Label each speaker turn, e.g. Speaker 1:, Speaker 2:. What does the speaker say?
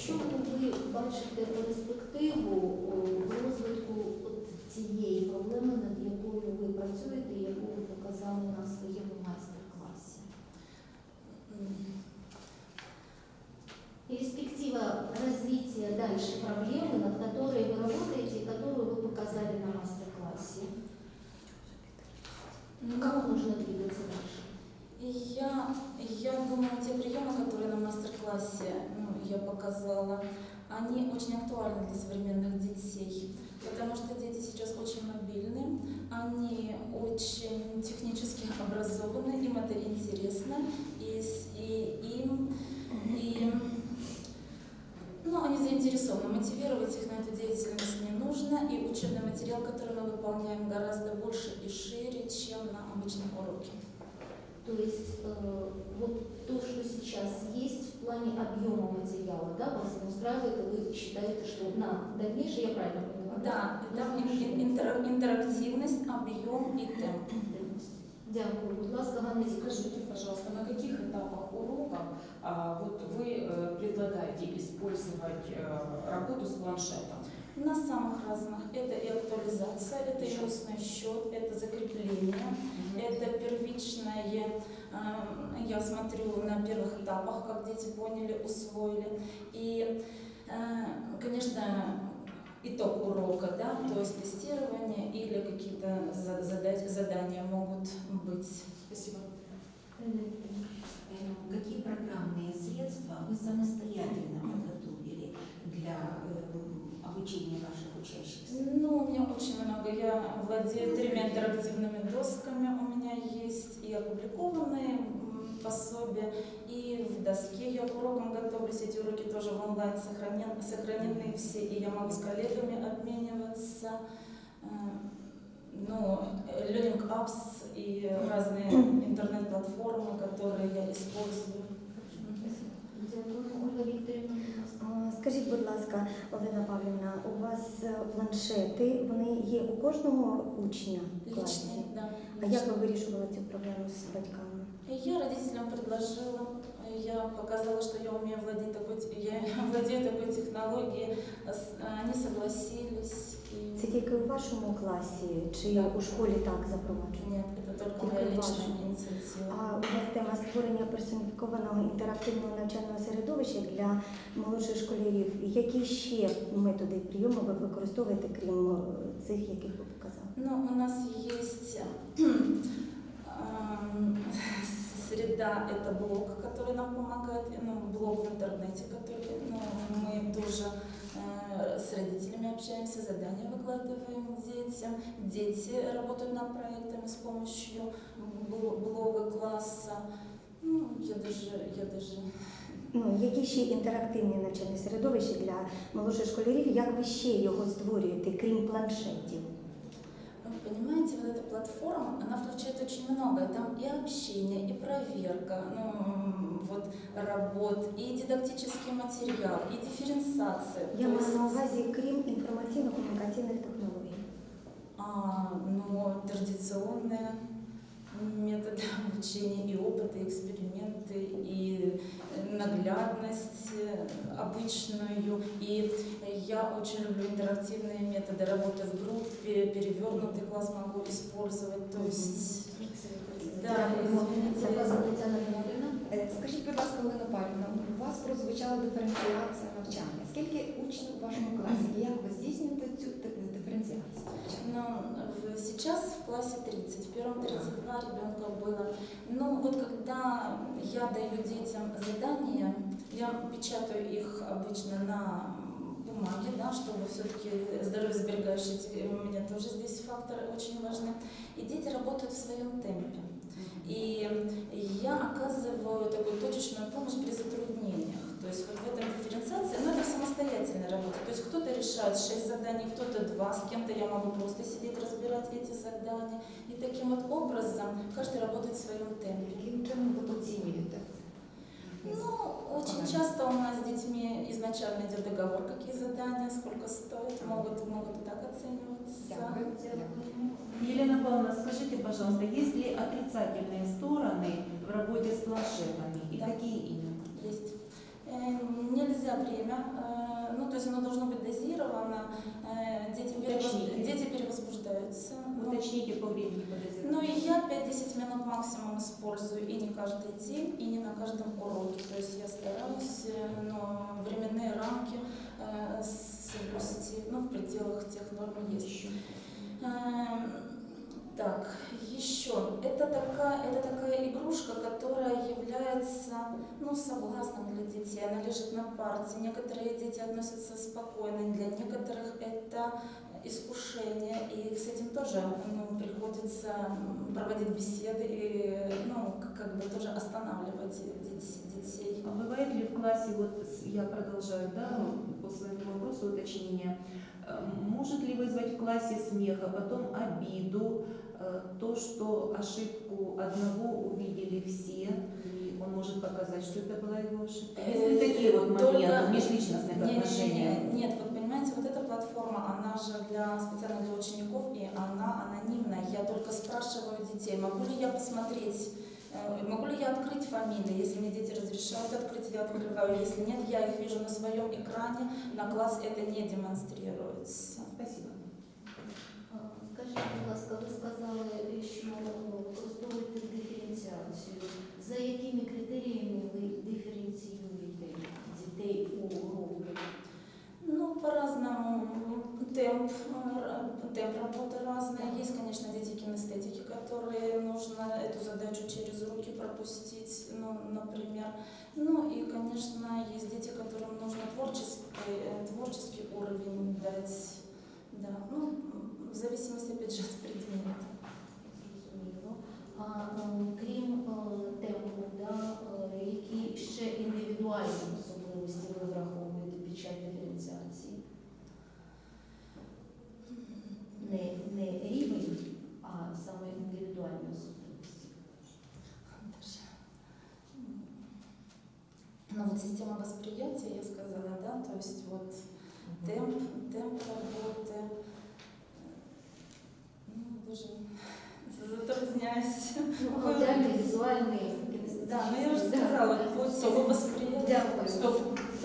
Speaker 1: Що ви бачите перспективу о, в розвитку от цієї проблеми, над якою ви працюєте, і яку ви показали на своєму майстер-класі? Перспектива развития дальше проблемы, над которой вы работаете и которую вы показали на мастер-классе. Как нужно двигаться дальше?
Speaker 2: Я, я думаю, те приемы, которые на мастер-классе ну, я показала, они очень актуальны для современных детей, потому что дети сейчас очень мобильны, они очень технически образованы, им это интересно, и, и им, и, ну, они заинтересованы, мотивировать их на эту деятельность не нужно, и учебный материал, который мы выполняем, гораздо больше и шире, чем на обычном уроке.
Speaker 1: То есть э, вот то, что сейчас есть в плане объема материала, да, вас не устраивает, и вы считаете, что на дальнейшее, я правильно поняла?
Speaker 2: Да, там интер- интерактивность, объем и темп.
Speaker 1: Дякую. Будь ласка, Ганна
Speaker 3: Скажите, пожалуйста, на каких этапах урока а, вот вы э, предлагаете использовать э, работу с планшетом?
Speaker 2: На самых разных. Это и актуализация, это и устный счет, это закрепление, первичное, э, я смотрю на первых этапах, как дети поняли, усвоили. И, э, конечно, итог урока, да, то есть тестирование или какие-то за- зада- задания могут быть.
Speaker 3: Спасибо.
Speaker 4: Э, Какие программные средства вы самостоятельно подготовили для обучения ваших учащихся?
Speaker 2: Ну, у меня очень много. Я владею тремя интерактивными досками. У меня есть и опубликованные пособия, и в доске я к урокам готовлюсь. Эти уроки тоже в онлайн сохранен- сохранены все, и я могу с коллегами обмениваться. Э, Ну, Learning Apps и разные интернет-платформы, которые я использую.
Speaker 1: Ольга Вікторівна, будь ласка.
Speaker 5: А, Скажіть, будь ласка, Олена Павлівна, у вас е, планшети, вони є у кожного учня в класі?
Speaker 2: Личные, да.
Speaker 5: А як ви вирішували цю проблему з батьками?
Speaker 2: Я родителям предложила, я показала, что я умею владеть такой, те- я владею такой технологией, С- они согласились. И...
Speaker 5: Це тільки у вашому класі чи
Speaker 2: Так.
Speaker 5: у школі так запроваджено?
Speaker 2: Нет, это только
Speaker 5: Только
Speaker 2: моя личная
Speaker 5: ваша.
Speaker 2: инициатива.
Speaker 5: А у вас тема створення персоніфікованого інтерактивного навчального середовища для молодших школярів. Які ще методи і прийоми ви використовуєте, крім е, цих, яких ви показали?
Speaker 2: Ну, у нас есть эм, среда, это блог, который нам помогает, ну, блог в интернете, который ну, мы тоже э, с родителями общаемся, задания выкладываем детям. Дети работают над проектами с помощью бл- блога класса. Ну, я даже, я даже
Speaker 5: Ну, які ще інтерактивні навчальні середовища для молодших школярів, як ви ще його створюєте, крім планшетів?
Speaker 2: Вы понимаете, вот эта платформа, она включает очень многое. Там и общение, и проверка, ну, м, вот, работ, и дидактический материал, и дифференциация.
Speaker 5: Я
Speaker 2: То
Speaker 5: маю
Speaker 2: есть,
Speaker 5: на увазі, крім інформаційно-комунікаційних технологій.
Speaker 2: а, ну, традиционные методы обучения, и опыты, и эксперименты, и наглядность э, обычную. И я очень люблю интерактивные методы работы в группе, перевернутый класс могу использовать. То есть Да, извините.
Speaker 1: Заказана Тетяна Леонідовна.
Speaker 6: Е, Скажіть, будь ласка, Олена Павлівна, у вас прозвучала диференціація навчання. Скільки учнів у вашому класі і як ви здійснюєте цю ди- диференціацію?
Speaker 2: Но в- сейчас в классе 30, в первом 32 ребенка было. Но вот когда я даю детям задания, я печатаю их обычно на бумаге, да, чтобы все-таки здоровье сберегающие, те- у меня тоже здесь факторы очень важны. И дети работают в своем темпе. И я оказываю такую точечную помощь при затруднениях. То есть вот в этом дифференциации, но это в самостоятельной работе. То есть кто-то решает 6 заданий, кто-то 2, с кем-то я могу просто сидеть разбирать эти задания. И таким вот образом каждый работает в своем темпе.
Speaker 6: Яким чином ви оцінюєте?
Speaker 2: Ну, очень часто у нас с детьми изначально идет договор, какие задания, сколько стоит, могут, могут и так оцениваться.
Speaker 7: Елена Павловна, скажите, пожалуйста, есть ли отрицательные соглашениями? И
Speaker 2: да.
Speaker 7: какие именно?
Speaker 2: Есть. Эм, нельзя время, э, ну то есть оно должно быть дозировано, э, дети,
Speaker 7: Уточните. перевоз... дети перевозбуждаются. Уточните ну, по времени по
Speaker 2: Ну и я 5-10 минут максимум использую и не каждый день, и не на каждом уроке. То есть я стараюсь, э, но временные рамки соблюсти, ну в пределах тех норм есть. Так, еще. Это такая, это такая игрушка, которая является ну, соблазном для детей. Она лежит на парте. Некоторые дети относятся спокойно, для некоторых это искушение. И с этим тоже ну, приходится проводить беседы и ну, как бы тоже останавливать дет- детей.
Speaker 7: А бывает ли в классе, вот я продолжаю, да, по своему вопросу уточнения, может ли вызвать в классе смех, а потом обиду, э, то, что ошибку одного увидели все, и он может показать, что это была его ошибка?
Speaker 2: Э,
Speaker 7: такие вот моменты межличностных
Speaker 2: Не, не, не,
Speaker 7: отношениях?
Speaker 2: не, Нет, вот понимаете, вот эта платформа, она же для специально для учеников, и она анонимная. Я только спрашиваю детей, могу ли я посмотреть, могу ли я открыть фамилии, если мне дети разрешают открыть, я открываю. Если нет, я их вижу на своем экране, на класс это не демонстрируется.
Speaker 7: Спасибо.
Speaker 1: А, Скажіть, будь ласка, ви сказали, що використовуєте диференціацію. За якими критеріями ви диференціюєте дітей у групі?
Speaker 2: Ну, по-разному. Темп, э, темп работы разный. Есть, конечно, дети кинестетики, которые нужно эту задачу через руки пропустить, ну, например. Ну и, конечно, есть дети, которым нужно творческий, э, творческий уровень дать. Да, ну, в зависимости, опять же, от предмета.
Speaker 1: Зрозуміло. А е, крім е, темпу, да, е, які ще індивідуальні особливості ви враховуєте під час
Speaker 2: система восприятия, я сказала, да, то есть вот темп, темп работы. Ну, даже затрудняюсь.
Speaker 1: Ну, візуальний,
Speaker 2: Да, ну я уже сказала, по всего восприятия.